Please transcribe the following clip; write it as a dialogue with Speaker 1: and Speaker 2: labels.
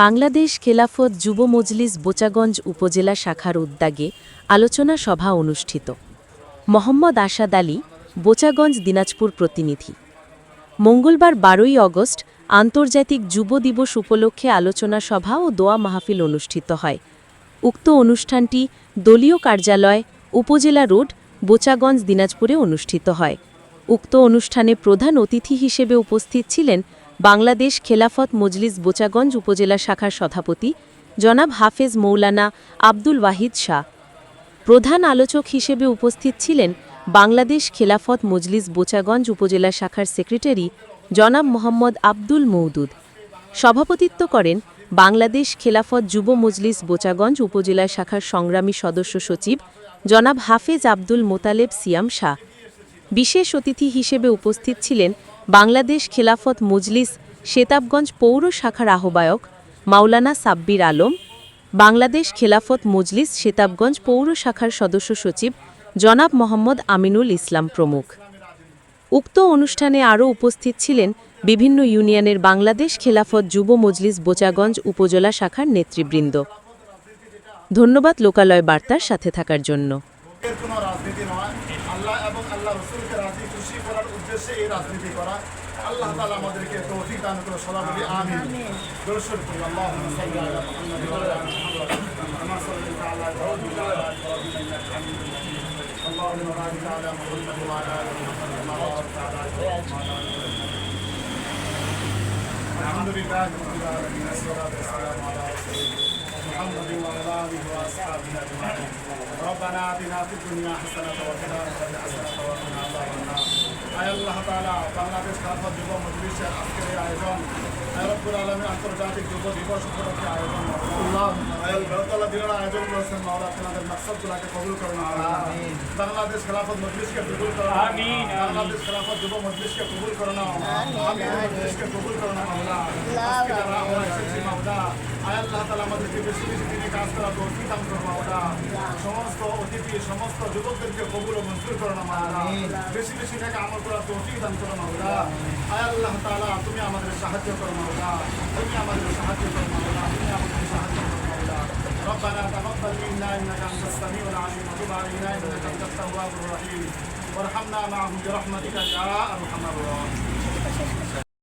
Speaker 1: বাংলাদেশ খেলাফত যুব মজলিস বোচাগঞ্জ উপজেলা শাখার উদ্যোগে আলোচনা সভা অনুষ্ঠিত। মোহাম্মদ আশাদ আলী, বোচাগঞ্জ দিনাজপুর প্রতিনিধি। মঙ্গলবার বারোই অগস্ট আন্তর্জাতিক যুব দিবস উপলক্ষে আলোচনা সভা ও দোয়া মাহফিল অনুষ্ঠিত হয়। উক্ত অনুষ্ঠানটি দলীয় কার্যালয়, উপজেলা রোড, বোচাগঞ্জ দিনাজপুরে অনুষ্ঠিত হয়। উক্ত অনুষ্ঠানে প্রধান অতিথি হিসেবে উপস্থিত ছিলেন বাংলাদেশ খেলাফত মজলিস বোচাগঞ্জ উপজেলা শাখার সভাপতি জনাব হাফেজ মৌলানা আব্দুল ওয়াহিদ শাহ। প্রধান আলোচক হিসেবে উপস্থিত ছিলেন বাংলাদেশ খেলাফত মজলিস বোচাগঞ্জ উপজেলা শাখার সেক্রেটারি জনাব মোহাম্মদ আব্দুল মৌদুদ। সভাপতিত্ব করেন বাংলাদেশ খেলাফত যুব মজলিস বোচাগঞ্জ উপজেলা শাখার সংগ্রামী সদস্য সচিব জনাব হাফেজ আব্দুল মোতালেব সিয়াম শাহ। বিশেষ অতিথি হিসেবে উপস্থিত ছিলেন বাংলাদেশ খেলাফত মজলিস শেতাবগঞ্জ পৌর শাখার আহ্বায়ক মাওলানা সাব্বির আলম, বাংলাদেশ খেলাফত মজলিস শেতাবগঞ্জ পৌর শাখার সদস্য সচিব জনাব মোহাম্মদ আমিনুল ইসলাম প্রমুখ। উক্ত অনুষ্ঠানে আরও উপস্থিত ছিলেন বিভিন্ন ইউনিয়নের বাংলাদেশ খেলাফত যুব মজলিস বোচাগঞ্জ উপজেলা শাখার নেতৃবৃন্দ। ধন্যবাদ লোকালয় বার্তার সাথে থাকার জন্য।
Speaker 2: আল্লাহ রসুলকে রাজি খুশি করার উদ্দেশ্যে এই রাজনীতি করা আল্লাহ তালা আমাদেরকে তৌফিক দান করে সদা বলি আমিন দর্শন করি আল্লাহ اللهم بارك على محمد وعلى ال محمد كما باركت على ابراهيم الحمد لله رب العالمين والصلاه والسلام على رسول الله محمد وعلى اله واصحابه اجمعين ربنا اتنا في الدنيا حسنه وفي الاخره حسنه وقنا عذاب النار আয় আল্লাহ তাআলা বাংলাদেশ খালফত যুব মজলিসের আজকের এই আয়োজন আয় রব্বুল আলমী আন্তর্জাতিক যুব দিবস উপলক্ষে আয়োজন আল্লাহ আয় আল্লাহ দিনের আয়োজন করেছেন মাওলা আপনাদের মাকসাদগুলোকে কবুল করুন আমিন বাংলাদেশ খেলাফত মজলিসকে কবুল করুন আমিন বাংলাদেশ খেলাফত যুব মজলিসকে কবুল করুন আমিন মজলিসকে কবুল করুন মাওলা আজকে যারা আমরা এসেছি মাওলা আয় আল্লাহ তাআলা আমাদেরকে বেশি বেশি দিনে কাজ করা তৌফিক দান করুন মাওলা সমস্ত অতিথি সমস্ত যুবকদেরকে কবুল ও মঞ্জুর করুন মাওলা বেশি বেশি টাকা আমল করা তৌফিক দান করুন মাওলা আয় আল্লাহ তাআলা তুমি আমাদের সাহায্য করো মাওলা তুমি আমাদের সাহায্য করো মাওলা তুমি আমাদের সাহায্য করো। ربنا تقبل منا إنك أنت السميع العليم وتب علينا إنك أنت التواب الرحيم. وارحمنا معهم برحمتك يا أرحم الراحمين.